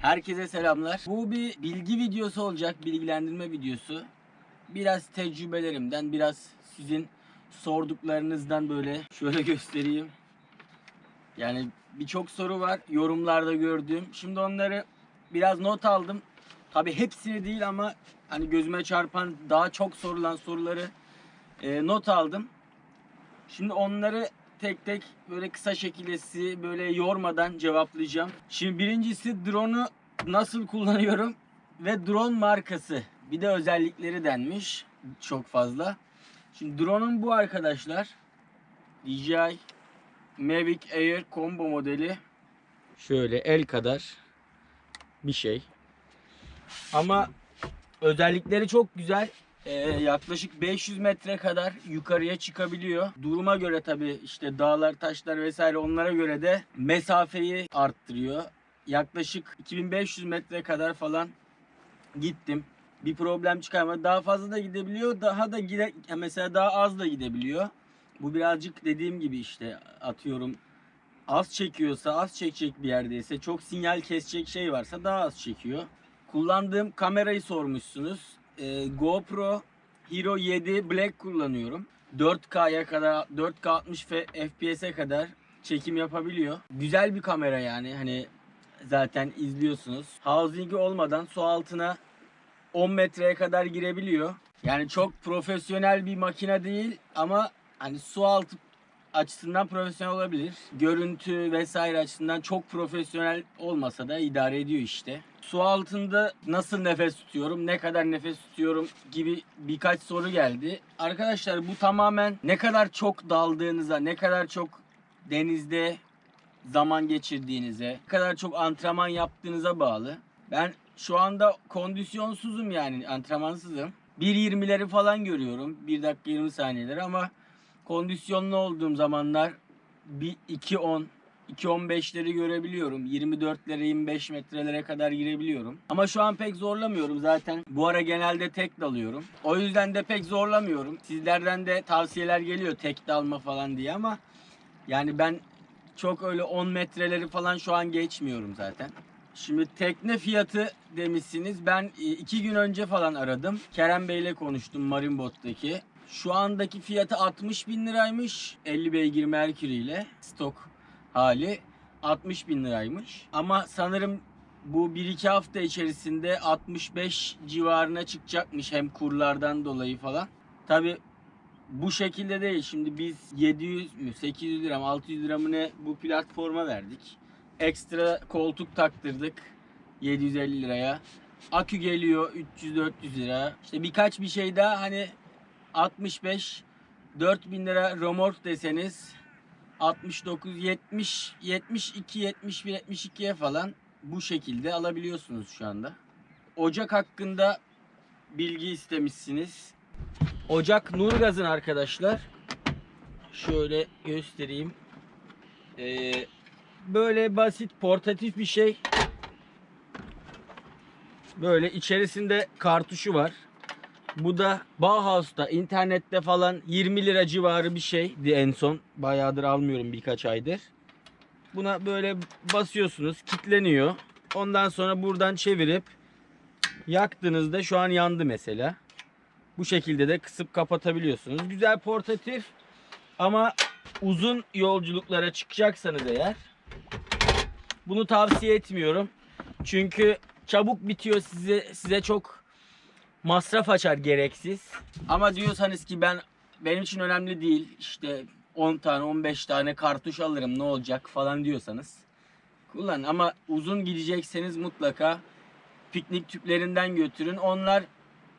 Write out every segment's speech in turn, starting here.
Herkese selamlar. Bu bir bilgi videosu olacak, bilgilendirme videosu. Biraz tecrübelerimden, biraz sizin sorduklarınızdan böyle şöyle göstereyim. Yani birçok soru var yorumlarda gördüğüm. Şimdi onları biraz not aldım. Tabi hepsini değil ama hani gözüme çarpan daha çok sorulan soruları e, not aldım. Şimdi onları tek tek böyle kısa şekilde sizi böyle yormadan cevaplayacağım. Şimdi birincisi drone'u nasıl kullanıyorum ve drone markası. Bir de özellikleri denmiş çok fazla. Şimdi drone'un bu arkadaşlar DJI Mavic Air Combo modeli. Şöyle el kadar bir şey. Ama özellikleri çok güzel. Ee, yaklaşık 500 metre kadar yukarıya çıkabiliyor. Duruma göre tabi işte dağlar, taşlar vesaire onlara göre de mesafeyi arttırıyor. Yaklaşık 2500 metre kadar falan gittim. Bir problem çıkarmadı. Daha fazla da gidebiliyor. Daha da gide mesela daha az da gidebiliyor. Bu birazcık dediğim gibi işte atıyorum az çekiyorsa az çekecek bir yerdeyse çok sinyal kesecek şey varsa daha az çekiyor. Kullandığım kamerayı sormuşsunuz. Ee, GoPro Hero 7 Black kullanıyorum. 4K'ya kadar 4K 60 F- FPS'e kadar çekim yapabiliyor. Güzel bir kamera yani hani zaten izliyorsunuz. Housing'i olmadan su altına 10 metreye kadar girebiliyor. Yani çok profesyonel bir makine değil ama hani su altı açısından profesyonel olabilir. Görüntü vesaire açısından çok profesyonel olmasa da idare ediyor işte. Su altında nasıl nefes tutuyorum, ne kadar nefes tutuyorum gibi birkaç soru geldi. Arkadaşlar bu tamamen ne kadar çok daldığınıza, ne kadar çok denizde zaman geçirdiğinize, ne kadar çok antrenman yaptığınıza bağlı. Ben şu anda kondisyonsuzum yani antrenmansızım. 1.20'leri falan görüyorum. 1 dakika 20 saniyeleri ama kondisyonlu olduğum zamanlar bir 2.10 2.15'leri görebiliyorum. 24'lere 25 metrelere kadar girebiliyorum. Ama şu an pek zorlamıyorum zaten. Bu ara genelde tek dalıyorum. O yüzden de pek zorlamıyorum. Sizlerden de tavsiyeler geliyor tek dalma falan diye ama yani ben çok öyle 10 metreleri falan şu an geçmiyorum zaten. Şimdi tekne fiyatı demişsiniz. Ben e, iki gün önce falan aradım. Kerem Bey ile konuştum Marimbot'taki. Şu andaki fiyatı 60 bin liraymış. 50 beygir Mercury ile stok hali 60 bin liraymış. Ama sanırım bu 1-2 hafta içerisinde 65 civarına çıkacakmış hem kurlardan dolayı falan. Tabi bu şekilde değil. Şimdi biz 700 mü 800 lira mı 600 lira mı ne bu platforma verdik. Ekstra koltuk taktırdık 750 liraya. Akü geliyor 300-400 lira. İşte birkaç bir şey daha hani 65 4000 lira remork deseniz 69 70 72 71 72'ye falan bu şekilde alabiliyorsunuz şu anda. Ocak hakkında bilgi istemişsiniz. Ocak Nurgaz'ın arkadaşlar. Şöyle göstereyim. Ee, böyle basit portatif bir şey. Böyle içerisinde kartuşu var. Bu da Bauhaus'ta internette falan 20 lira civarı bir şeydi en son. Bayağıdır almıyorum birkaç aydır. Buna böyle basıyorsunuz, kilitleniyor. Ondan sonra buradan çevirip yaktığınızda şu an yandı mesela. Bu şekilde de kısıp kapatabiliyorsunuz. Güzel portatif ama uzun yolculuklara çıkacaksanız eğer bunu tavsiye etmiyorum. Çünkü çabuk bitiyor size size çok masraf açar gereksiz. Ama diyorsanız ki ben benim için önemli değil işte 10 tane 15 tane kartuş alırım ne olacak falan diyorsanız kullanın. Ama uzun gidecekseniz mutlaka piknik tüplerinden götürün. Onlar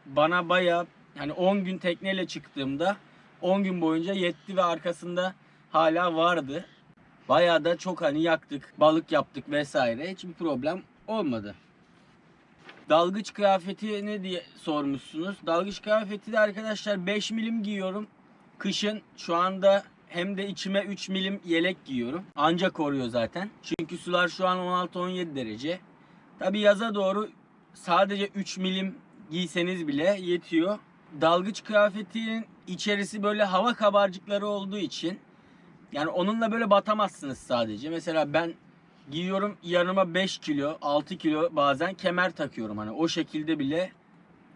bana baya yani 10 gün tekneyle çıktığımda 10 gün boyunca yetti ve arkasında hala vardı. Bayağı da çok hani yaktık, balık yaptık vesaire. Hiçbir problem olmadı. Dalgıç kıyafeti ne diye sormuşsunuz. Dalgıç kıyafeti de arkadaşlar 5 milim giyiyorum. Kışın şu anda hem de içime 3 milim yelek giyiyorum. Ancak koruyor zaten. Çünkü sular şu an 16-17 derece. Tabi yaza doğru sadece 3 milim giyseniz bile yetiyor. Dalgıç kıyafetinin içerisi böyle hava kabarcıkları olduğu için yani onunla böyle batamazsınız sadece. Mesela ben Giyiyorum yanıma 5 kilo, 6 kilo bazen kemer takıyorum. Hani o şekilde bile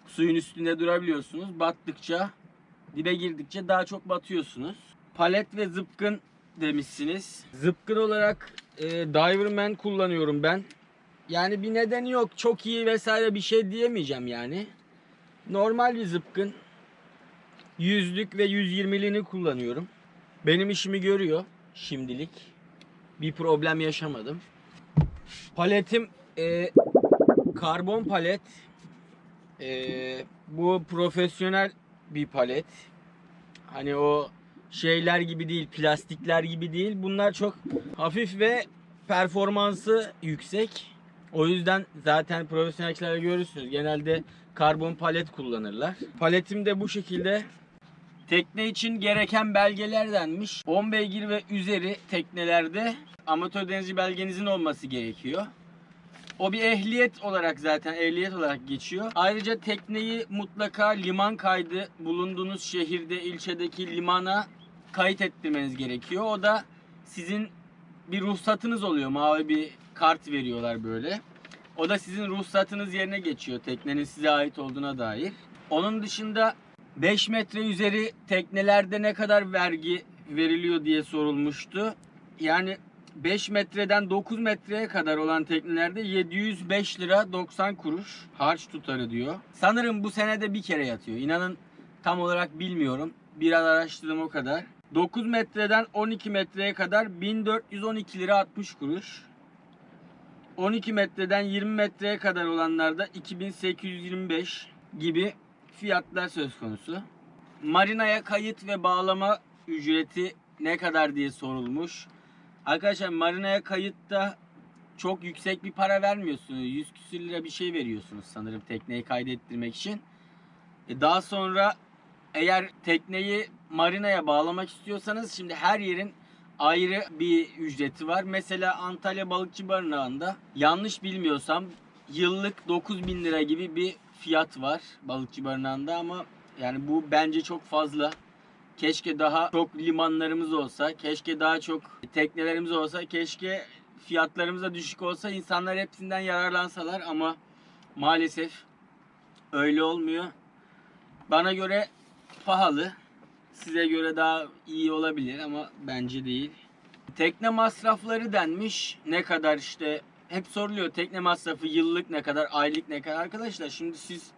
suyun üstünde durabiliyorsunuz. Battıkça, dibe girdikçe daha çok batıyorsunuz. Palet ve zıpkın demişsiniz. Zıpkın olarak e, Diverman kullanıyorum ben. Yani bir nedeni yok. Çok iyi vesaire bir şey diyemeyeceğim yani. Normal bir zıpkın. Yüzlük ve 120'liğini kullanıyorum. Benim işimi görüyor şimdilik. Bir problem yaşamadım. Paletim e, karbon palet. E, bu profesyonel bir palet. Hani o şeyler gibi değil, plastikler gibi değil. Bunlar çok hafif ve performansı yüksek. O yüzden zaten profesyonelçilerde görürsünüz. Genelde karbon palet kullanırlar. Paletim de bu şekilde. Tekne için gereken belgeler denmiş. 10 beygir ve üzeri teknelerde amatör denizci belgenizin olması gerekiyor. O bir ehliyet olarak zaten ehliyet olarak geçiyor. Ayrıca tekneyi mutlaka liman kaydı bulunduğunuz şehirde, ilçedeki limana kayıt ettirmeniz gerekiyor. O da sizin bir ruhsatınız oluyor. Mavi bir kart veriyorlar böyle. O da sizin ruhsatınız yerine geçiyor. Teknenin size ait olduğuna dair. Onun dışında 5 metre üzeri teknelerde ne kadar vergi veriliyor diye sorulmuştu. Yani 5 metreden 9 metreye kadar olan teknelerde 705 lira 90 kuruş harç tutarı diyor. Sanırım bu senede bir kere yatıyor. İnanın tam olarak bilmiyorum. Biraz araştırdım o kadar. 9 metreden 12 metreye kadar 1412 lira 60 kuruş. 12 metreden 20 metreye kadar olanlarda 2825 gibi fiyatlar söz konusu. Marinaya kayıt ve bağlama ücreti ne kadar diye sorulmuş. Arkadaşlar marinaya kayıtta çok yüksek bir para vermiyorsunuz. 100 küsür lira bir şey veriyorsunuz sanırım tekneyi kaydettirmek için. E daha sonra eğer tekneyi marinaya bağlamak istiyorsanız şimdi her yerin ayrı bir ücreti var. Mesela Antalya Balıkçı Barınağı'nda yanlış bilmiyorsam yıllık 9000 lira gibi bir fiyat var Balıkçı Barınağı'nda ama yani bu bence çok fazla. Keşke daha çok limanlarımız olsa, keşke daha çok teknelerimiz olsa, keşke fiyatlarımız da düşük olsa insanlar hepsinden yararlansalar ama maalesef öyle olmuyor. Bana göre pahalı. Size göre daha iyi olabilir ama bence değil. Tekne masrafları denmiş. Ne kadar işte hep soruluyor tekne masrafı yıllık ne kadar, aylık ne kadar. Arkadaşlar şimdi siz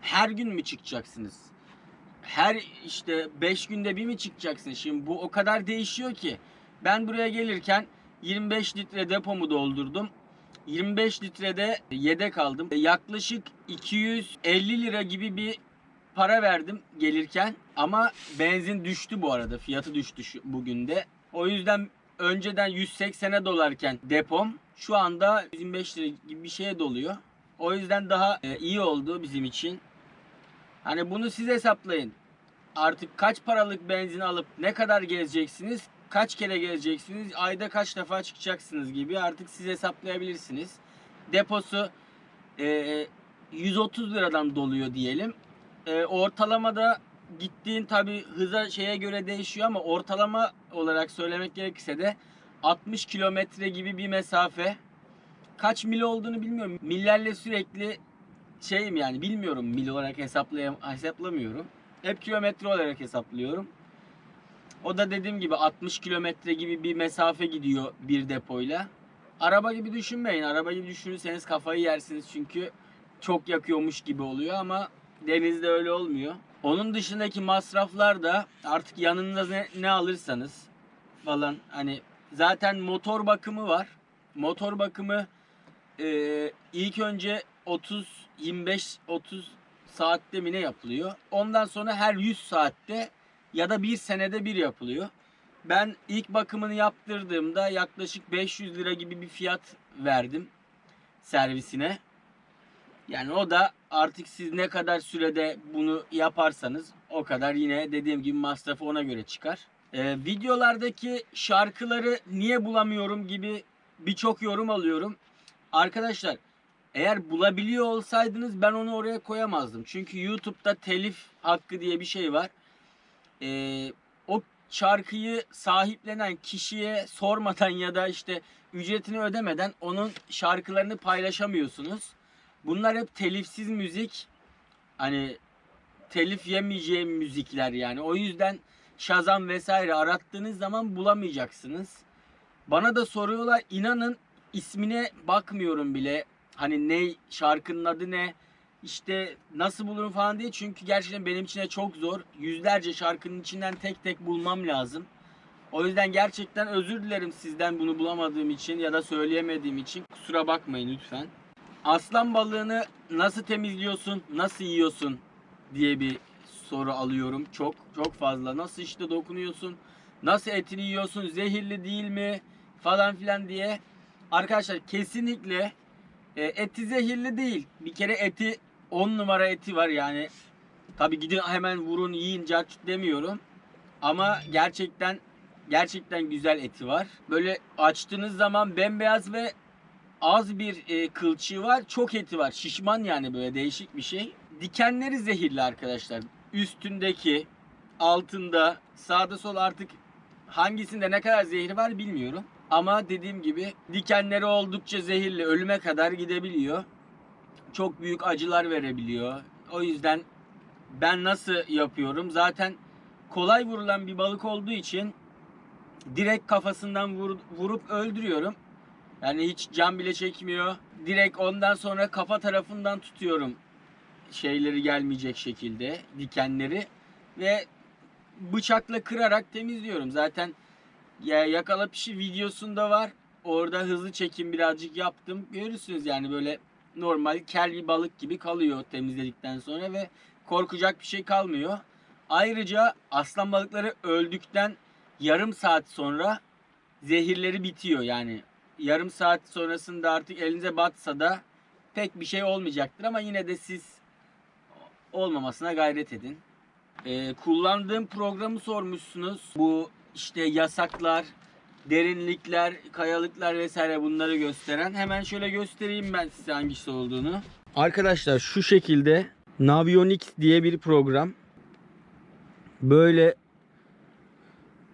her gün mü çıkacaksınız? Her işte 5 günde bir mi çıkacaksın? Şimdi bu o kadar değişiyor ki. Ben buraya gelirken 25 litre depomu doldurdum. 25 litrede yedek aldım. Yaklaşık 250 lira gibi bir para verdim gelirken. Ama benzin düştü bu arada. Fiyatı düştü bugün de. O yüzden önceden 180'e dolarken depom şu anda 125 lira gibi bir şeye doluyor. O yüzden daha e, iyi oldu bizim için. Hani bunu siz hesaplayın. Artık kaç paralık benzin alıp ne kadar gezeceksiniz? Kaç kere gezeceksiniz? Ayda kaç defa çıkacaksınız gibi artık siz hesaplayabilirsiniz. Deposu e, 130 liradan doluyor diyelim. E, ortalamada gittiğin tabi hıza şeye göre değişiyor ama ortalama olarak söylemek gerekirse de 60 kilometre gibi bir mesafe. Kaç mil olduğunu bilmiyorum. Millerle sürekli şeyim yani bilmiyorum mil olarak hesaplayam hesaplamıyorum. Hep kilometre olarak hesaplıyorum. O da dediğim gibi 60 kilometre gibi bir mesafe gidiyor bir depoyla. Araba gibi düşünmeyin. Araba gibi düşünürseniz kafayı yersiniz çünkü çok yakıyormuş gibi oluyor ama denizde öyle olmuyor. Onun dışındaki masraflar da artık yanınıza ne, ne alırsanız falan hani zaten motor bakımı var. Motor bakımı e, ilk önce 30 25 30 saatte mi ne yapılıyor? Ondan sonra her 100 saatte ya da bir senede bir yapılıyor. Ben ilk bakımını yaptırdığımda yaklaşık 500 lira gibi bir fiyat verdim servisine. Yani o da artık siz ne kadar sürede bunu yaparsanız o kadar yine dediğim gibi masrafı ona göre çıkar. Ee, videolardaki şarkıları niye bulamıyorum gibi birçok yorum alıyorum. Arkadaşlar eğer bulabiliyor olsaydınız ben onu oraya koyamazdım. Çünkü YouTube'da telif hakkı diye bir şey var. Ee, o şarkıyı sahiplenen kişiye sormadan ya da işte ücretini ödemeden onun şarkılarını paylaşamıyorsunuz. Bunlar hep telifsiz müzik. Hani telif yemeyeceğim müzikler yani. O yüzden Shazam vesaire arattığınız zaman bulamayacaksınız. Bana da soruyorlar inanın ismine bakmıyorum bile. Hani ne şarkının adı ne işte nasıl bulurum falan diye. Çünkü gerçekten benim için de çok zor. Yüzlerce şarkının içinden tek tek bulmam lazım. O yüzden gerçekten özür dilerim sizden bunu bulamadığım için ya da söyleyemediğim için. Kusura bakmayın lütfen. Aslan balığını nasıl temizliyorsun, nasıl yiyorsun diye bir soru alıyorum. Çok çok fazla. Nasıl işte dokunuyorsun, nasıl etini yiyorsun, zehirli değil mi falan filan diye. Arkadaşlar kesinlikle e, eti zehirli değil. Bir kere eti 10 numara eti var yani. Tabi gidin hemen vurun yiyin cart demiyorum. Ama gerçekten gerçekten güzel eti var. Böyle açtığınız zaman bembeyaz ve az bir e, kılçığı var. Çok eti var. Şişman yani böyle değişik bir şey. Dikenleri zehirli arkadaşlar. Üstündeki, altında, sağda sol artık hangisinde ne kadar zehri var bilmiyorum. Ama dediğim gibi dikenleri oldukça zehirli. Ölüme kadar gidebiliyor. Çok büyük acılar verebiliyor. O yüzden ben nasıl yapıyorum? Zaten kolay vurulan bir balık olduğu için direkt kafasından vur- vurup öldürüyorum. Yani hiç can bile çekmiyor. Direkt ondan sonra kafa tarafından tutuyorum şeyleri gelmeyecek şekilde dikenleri ve bıçakla kırarak temizliyorum. Zaten ya yakala pişi videosunda var. Orada hızlı çekim birazcık yaptım. Görürsünüz yani böyle normal kel bir balık gibi kalıyor temizledikten sonra ve korkacak bir şey kalmıyor. Ayrıca aslan balıkları öldükten yarım saat sonra zehirleri bitiyor yani. Yarım saat sonrasında artık elinize batsa da pek bir şey olmayacaktır ama yine de siz olmamasına gayret edin. Ee, kullandığım programı sormuşsunuz. Bu işte yasaklar, derinlikler, kayalıklar vesaire bunları gösteren. Hemen şöyle göstereyim ben size hangisi olduğunu. Arkadaşlar şu şekilde Navionics diye bir program. Böyle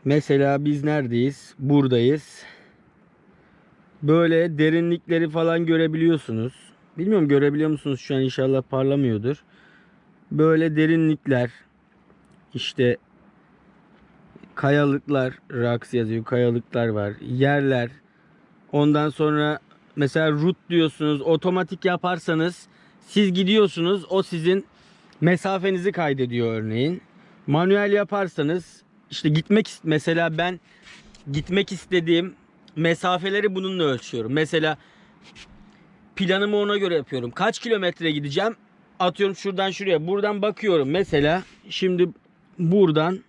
mesela biz neredeyiz? Buradayız. Böyle derinlikleri falan görebiliyorsunuz. Bilmiyorum görebiliyor musunuz şu an inşallah parlamıyordur. Böyle derinlikler işte kayalıklar rocks yazıyor kayalıklar var yerler. Ondan sonra mesela root diyorsunuz otomatik yaparsanız siz gidiyorsunuz o sizin mesafenizi kaydediyor örneğin. Manuel yaparsanız işte gitmek mesela ben gitmek istediğim mesafeleri bununla ölçüyorum. Mesela planımı ona göre yapıyorum. Kaç kilometre gideceğim atıyorum şuradan şuraya buradan bakıyorum mesela şimdi buradan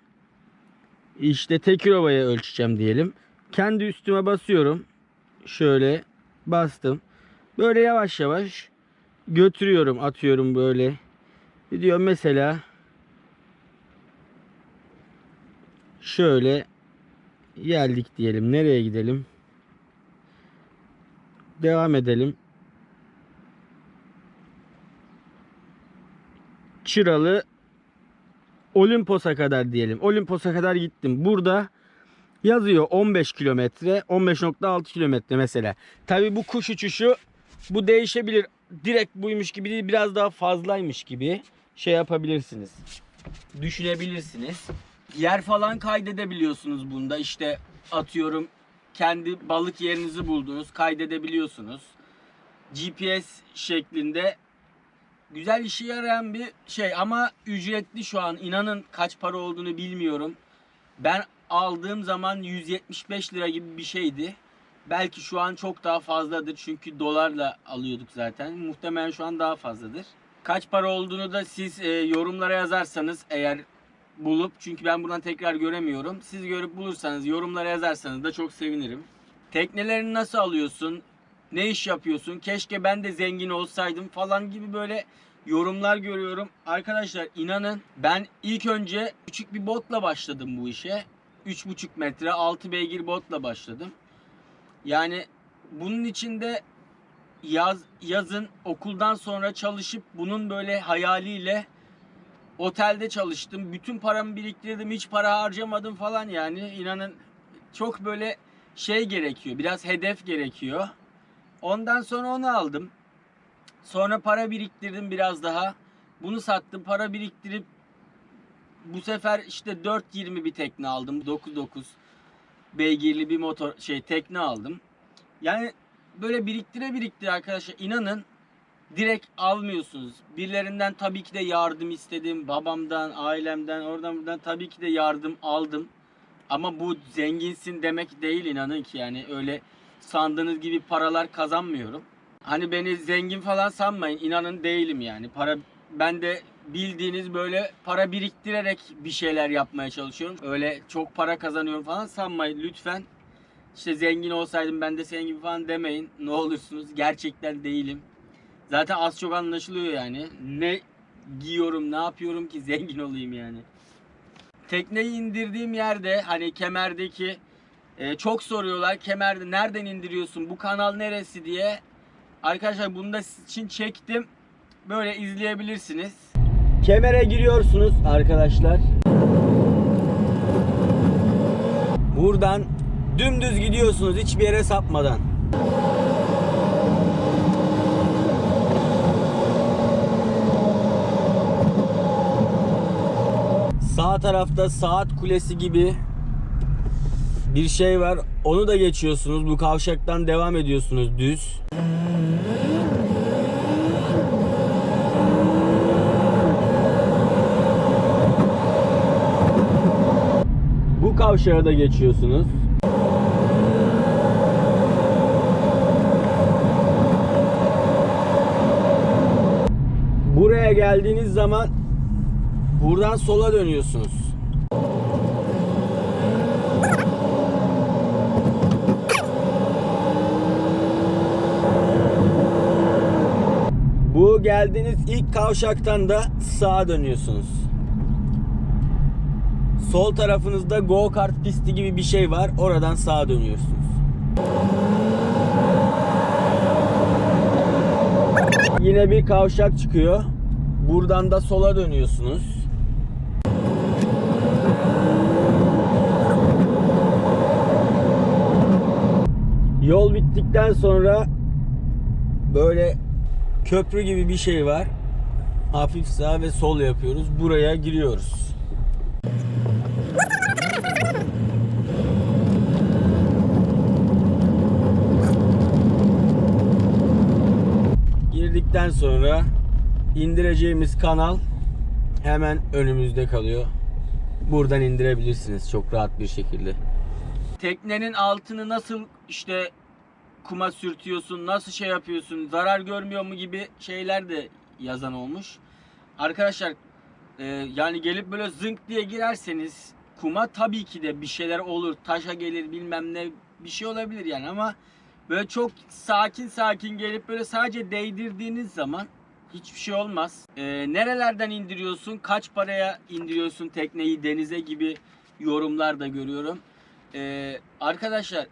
işte Tekirova'ya ölçeceğim diyelim. Kendi üstüme basıyorum. Şöyle bastım. Böyle yavaş yavaş götürüyorum, atıyorum böyle. Diyor mesela şöyle geldik diyelim. Nereye gidelim? Devam edelim. Çıralı Olimpos'a kadar diyelim. Olimpos'a kadar gittim. Burada yazıyor 15 kilometre, 15.6 kilometre mesela. Tabii bu kuş uçuşu bu değişebilir. Direkt buymuş gibi değil, biraz daha fazlaymış gibi şey yapabilirsiniz. Düşünebilirsiniz. Yer falan kaydedebiliyorsunuz bunda. İşte atıyorum kendi balık yerinizi buldunuz, kaydedebiliyorsunuz. GPS şeklinde güzel işe yarayan bir şey ama ücretli şu an. İnanın kaç para olduğunu bilmiyorum. Ben aldığım zaman 175 lira gibi bir şeydi. Belki şu an çok daha fazladır çünkü dolarla alıyorduk zaten. Muhtemelen şu an daha fazladır. Kaç para olduğunu da siz e, yorumlara yazarsanız eğer bulup çünkü ben buradan tekrar göremiyorum. Siz görüp bulursanız yorumlara yazarsanız da çok sevinirim. Teknelerini nasıl alıyorsun? Ne iş yapıyorsun? Keşke ben de zengin olsaydım falan gibi böyle yorumlar görüyorum. Arkadaşlar inanın ben ilk önce küçük bir botla başladım bu işe. 3,5 metre 6 beygir botla başladım. Yani bunun içinde yaz yazın okuldan sonra çalışıp bunun böyle hayaliyle Otelde çalıştım. Bütün paramı biriktirdim. Hiç para harcamadım falan yani. İnanın çok böyle şey gerekiyor. Biraz hedef gerekiyor. Ondan sonra onu aldım. Sonra para biriktirdim biraz daha. Bunu sattım. Para biriktirip bu sefer işte 4.20 bir tekne aldım. 9.9 beygirli bir motor şey tekne aldım. Yani böyle biriktire biriktire arkadaşlar inanın direkt almıyorsunuz. Birilerinden tabii ki de yardım istedim. Babamdan, ailemden, oradan buradan tabii ki de yardım aldım. Ama bu zenginsin demek değil inanın ki yani öyle sandığınız gibi paralar kazanmıyorum. Hani beni zengin falan sanmayın. inanın değilim yani. Para ben de bildiğiniz böyle para biriktirerek bir şeyler yapmaya çalışıyorum. Öyle çok para kazanıyorum falan sanmayın lütfen. İşte zengin olsaydım ben de senin gibi falan demeyin. Ne olursunuz. Gerçekten değilim. Zaten az çok anlaşılıyor yani. Ne giyiyorum, ne yapıyorum ki zengin olayım yani. Tekneyi indirdiğim yerde hani kemerdeki e, çok soruyorlar kemerde nereden indiriyorsun bu kanal neresi diye. Arkadaşlar bunu da sizin için çektim. Böyle izleyebilirsiniz. Kemere giriyorsunuz arkadaşlar. Buradan dümdüz gidiyorsunuz hiçbir yere sapmadan. Sağ tarafta saat kulesi gibi bir şey var. Onu da geçiyorsunuz. Bu kavşaktan devam ediyorsunuz düz. Bu kavşağı da geçiyorsunuz. Buraya geldiğiniz zaman buradan sola dönüyorsunuz. Bu geldiğiniz ilk kavşaktan da sağa dönüyorsunuz. Sol tarafınızda go kart pisti gibi bir şey var. Oradan sağa dönüyorsunuz. Yine bir kavşak çıkıyor. Buradan da sola dönüyorsunuz. Yol bittikten sonra böyle köprü gibi bir şey var. Hafif sağ ve sol yapıyoruz. Buraya giriyoruz. Girdikten sonra indireceğimiz kanal hemen önümüzde kalıyor. Buradan indirebilirsiniz çok rahat bir şekilde. Teknenin altını nasıl işte kuma sürtüyorsun, nasıl şey yapıyorsun, zarar görmüyor mu gibi şeyler de yazan olmuş. Arkadaşlar e, yani gelip böyle zınk diye girerseniz kuma tabii ki de bir şeyler olur. Taşa gelir bilmem ne bir şey olabilir yani ama böyle çok sakin sakin gelip böyle sadece değdirdiğiniz zaman hiçbir şey olmaz. E, nerelerden indiriyorsun, kaç paraya indiriyorsun tekneyi denize gibi yorumlar da görüyorum. E, arkadaşlar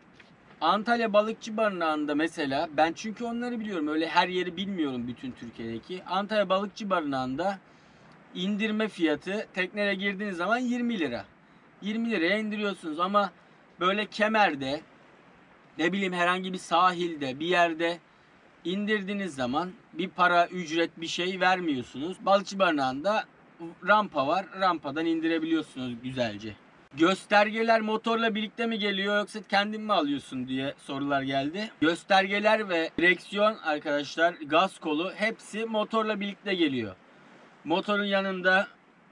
Antalya Balıkçı Barınağı'nda mesela ben çünkü onları biliyorum. Öyle her yeri bilmiyorum bütün Türkiye'deki. Antalya Balıkçı Barınağı'nda indirme fiyatı tekneye girdiğiniz zaman 20 lira. 20 liraya indiriyorsunuz ama böyle kemerde ne bileyim herhangi bir sahilde bir yerde indirdiğiniz zaman bir para ücret bir şey vermiyorsunuz. Balıkçı Barınağı'nda rampa var. Rampadan indirebiliyorsunuz güzelce. Göstergeler motorla birlikte mi geliyor yoksa kendin mi alıyorsun diye sorular geldi. Göstergeler ve direksiyon arkadaşlar gaz kolu hepsi motorla birlikte geliyor. Motorun yanında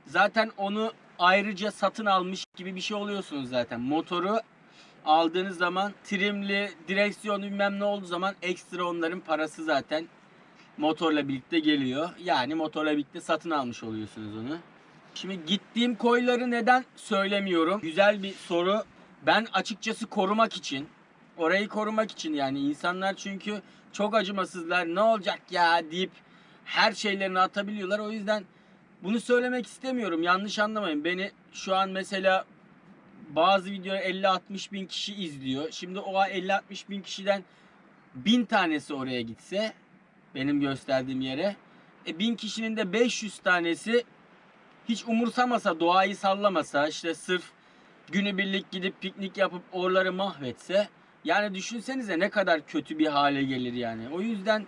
zaten onu ayrıca satın almış gibi bir şey oluyorsunuz zaten. Motoru aldığınız zaman trimli, direksiyon bilmem ne olduğu zaman ekstra onların parası zaten motorla birlikte geliyor. Yani motorla birlikte satın almış oluyorsunuz onu. Şimdi gittiğim koyları neden söylemiyorum? Güzel bir soru. Ben açıkçası korumak için, orayı korumak için yani insanlar çünkü çok acımasızlar. Ne olacak ya deyip her şeylerini atabiliyorlar. O yüzden bunu söylemek istemiyorum. Yanlış anlamayın. Beni şu an mesela bazı videoları 50-60 bin kişi izliyor. Şimdi o 50-60 bin kişiden bin tanesi oraya gitse benim gösterdiğim yere e, bin kişinin de 500 tanesi hiç umursamasa, doğayı sallamasa, işte sırf günübirlik gidip piknik yapıp oraları mahvetse yani düşünsenize ne kadar kötü bir hale gelir yani. O yüzden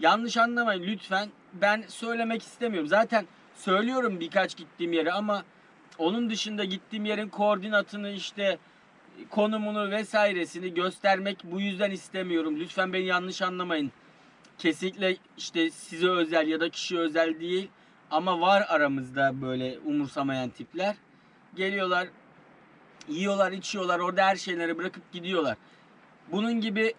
yanlış anlamayın lütfen. Ben söylemek istemiyorum. Zaten söylüyorum birkaç gittiğim yere ama onun dışında gittiğim yerin koordinatını işte konumunu vesairesini göstermek bu yüzden istemiyorum. Lütfen beni yanlış anlamayın. Kesinlikle işte size özel ya da kişi özel değil. Ama var aramızda böyle umursamayan tipler. Geliyorlar, yiyorlar, içiyorlar, orada her şeyleri bırakıp gidiyorlar. Bunun gibi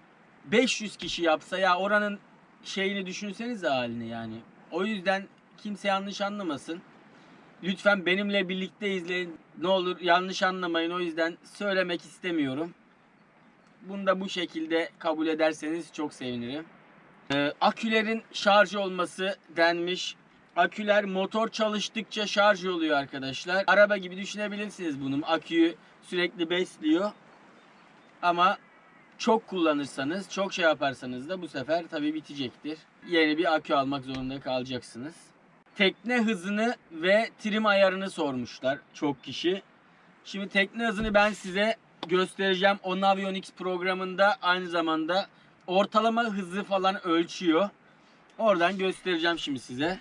500 kişi yapsa ya oranın şeyini düşünsenize halini yani. O yüzden kimse yanlış anlamasın. Lütfen benimle birlikte izleyin. Ne olur yanlış anlamayın. O yüzden söylemek istemiyorum. Bunu da bu şekilde kabul ederseniz çok sevinirim. Ee, akülerin şarj olması denmiş. Aküler motor çalıştıkça şarj oluyor arkadaşlar. Araba gibi düşünebilirsiniz bunun. Aküyü sürekli besliyor. Ama çok kullanırsanız, çok şey yaparsanız da bu sefer tabii bitecektir. Yeni bir akü almak zorunda kalacaksınız. Tekne hızını ve trim ayarını sormuşlar çok kişi. Şimdi tekne hızını ben size göstereceğim. O Navionics programında aynı zamanda ortalama hızı falan ölçüyor. Oradan göstereceğim şimdi size.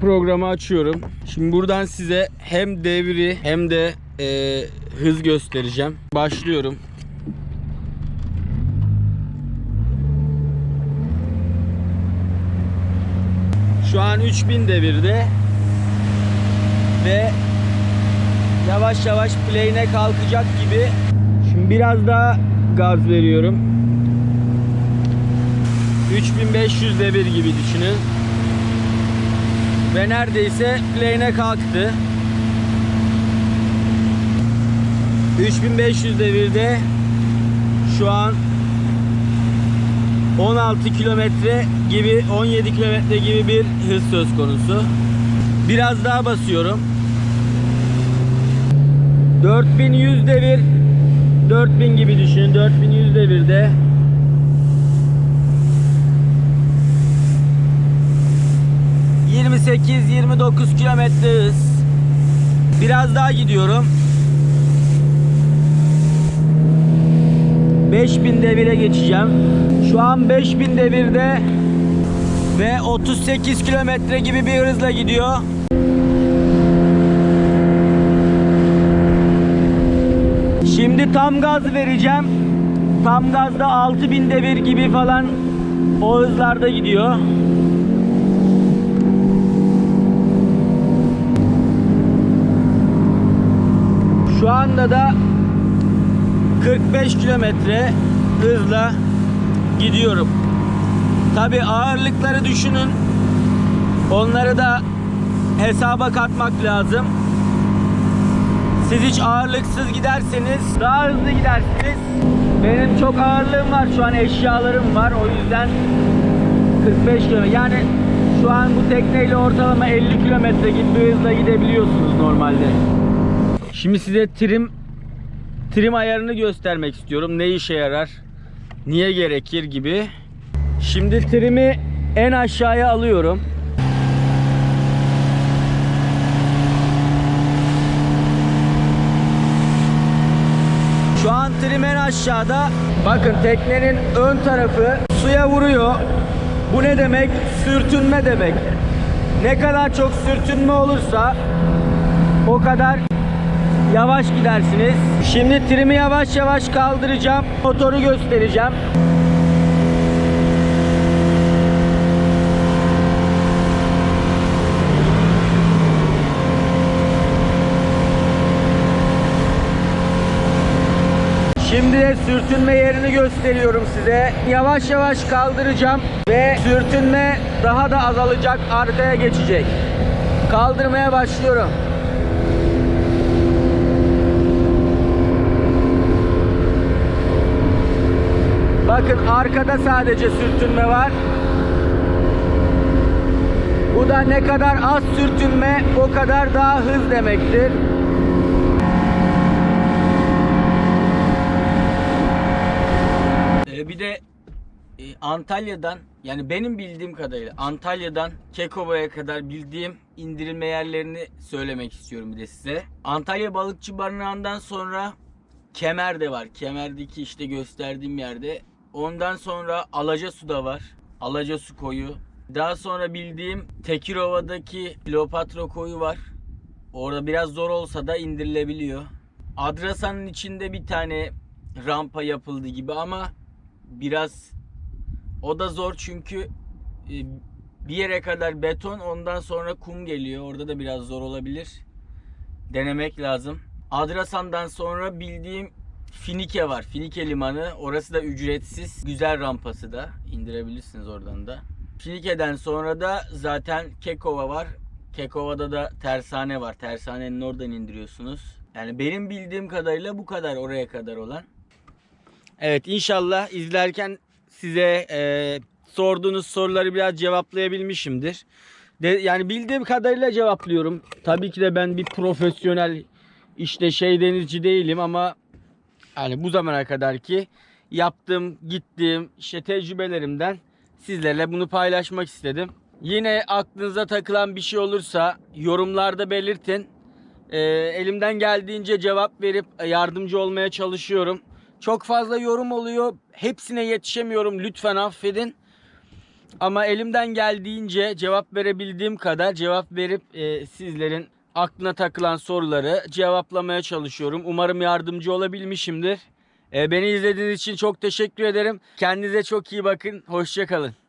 Programı açıyorum. Şimdi buradan size hem devri hem de e, hız göstereceğim. Başlıyorum. Şu an 3000 devirde ve yavaş yavaş play'ine kalkacak gibi. Şimdi biraz daha gaz veriyorum. 3500 devir gibi düşünün. Ve neredeyse play'ine kalktı. 3500 devirde şu an 16 kilometre gibi 17 kilometre gibi bir hız söz konusu. Biraz daha basıyorum. 4100 devir 4000 gibi düşünün. 4100 devirde ...28-29 kilometre hız. Biraz daha gidiyorum. 5000 devire geçeceğim. Şu an 5000 devirde ve 38 kilometre gibi bir hızla gidiyor. Şimdi tam gaz vereceğim. Tam gazda 6000 devir gibi falan o hızlarda gidiyor. Şu anda da 45 kilometre hızla gidiyorum. Tabi ağırlıkları düşünün. Onları da hesaba katmak lazım. Siz hiç ağırlıksız giderseniz daha hızlı gidersiniz. Benim çok ağırlığım var şu an eşyalarım var o yüzden 45 kilometre yani şu an bu tekneyle ortalama 50 kilometre gibi bir hızla gidebiliyorsunuz normalde. Şimdi size trim trim ayarını göstermek istiyorum. Ne işe yarar? Niye gerekir gibi. Şimdi trimi en aşağıya alıyorum. Şu an trim en aşağıda. Bakın teknenin ön tarafı suya vuruyor. Bu ne demek? Sürtünme demek. Ne kadar çok sürtünme olursa o kadar yavaş gidersiniz. Şimdi trimi yavaş yavaş kaldıracağım. Motoru göstereceğim. Şimdi de sürtünme yerini gösteriyorum size. Yavaş yavaş kaldıracağım ve sürtünme daha da azalacak, arkaya geçecek. Kaldırmaya başlıyorum. Bakın arkada sadece sürtünme var. Bu da ne kadar az sürtünme o kadar daha hız demektir. Ee, bir de e, Antalya'dan yani benim bildiğim kadarıyla Antalya'dan Kekova'ya kadar bildiğim indirilme yerlerini söylemek istiyorum bir de size. Antalya Balıkçı Barınağı'ndan sonra Kemer de var. Kemer'deki işte gösterdiğim yerde. Ondan sonra Alacasu'da var. Alacasu koyu. Daha sonra bildiğim Tekirova'daki Kleopatra koyu var. Orada biraz zor olsa da indirilebiliyor. Adrasan'ın içinde bir tane rampa yapıldı gibi ama biraz o da zor çünkü e, bir yere kadar beton ondan sonra kum geliyor. Orada da biraz zor olabilir. Denemek lazım. Adrasan'dan sonra bildiğim Finike var. Finike limanı. Orası da ücretsiz. Güzel rampası da. indirebilirsiniz oradan da. Finike'den sonra da zaten Kekova var. Kekova'da da tersane var. Tersanenin oradan indiriyorsunuz. Yani benim bildiğim kadarıyla bu kadar oraya kadar olan. Evet inşallah izlerken size e, sorduğunuz soruları biraz cevaplayabilmişimdir. De, yani bildiğim kadarıyla cevaplıyorum. Tabii ki de ben bir profesyonel işte şey denizci değilim ama yani bu zamana kadar ki yaptığım, gittiğim işte tecrübelerimden sizlerle bunu paylaşmak istedim. Yine aklınıza takılan bir şey olursa yorumlarda belirtin. Ee, elimden geldiğince cevap verip yardımcı olmaya çalışıyorum. Çok fazla yorum oluyor. Hepsine yetişemiyorum. Lütfen affedin. Ama elimden geldiğince cevap verebildiğim kadar cevap verip e, sizlerin aklına takılan soruları cevaplamaya çalışıyorum. Umarım yardımcı olabilmişimdir. E, beni izlediğiniz için çok teşekkür ederim. Kendinize çok iyi bakın. Hoşçakalın.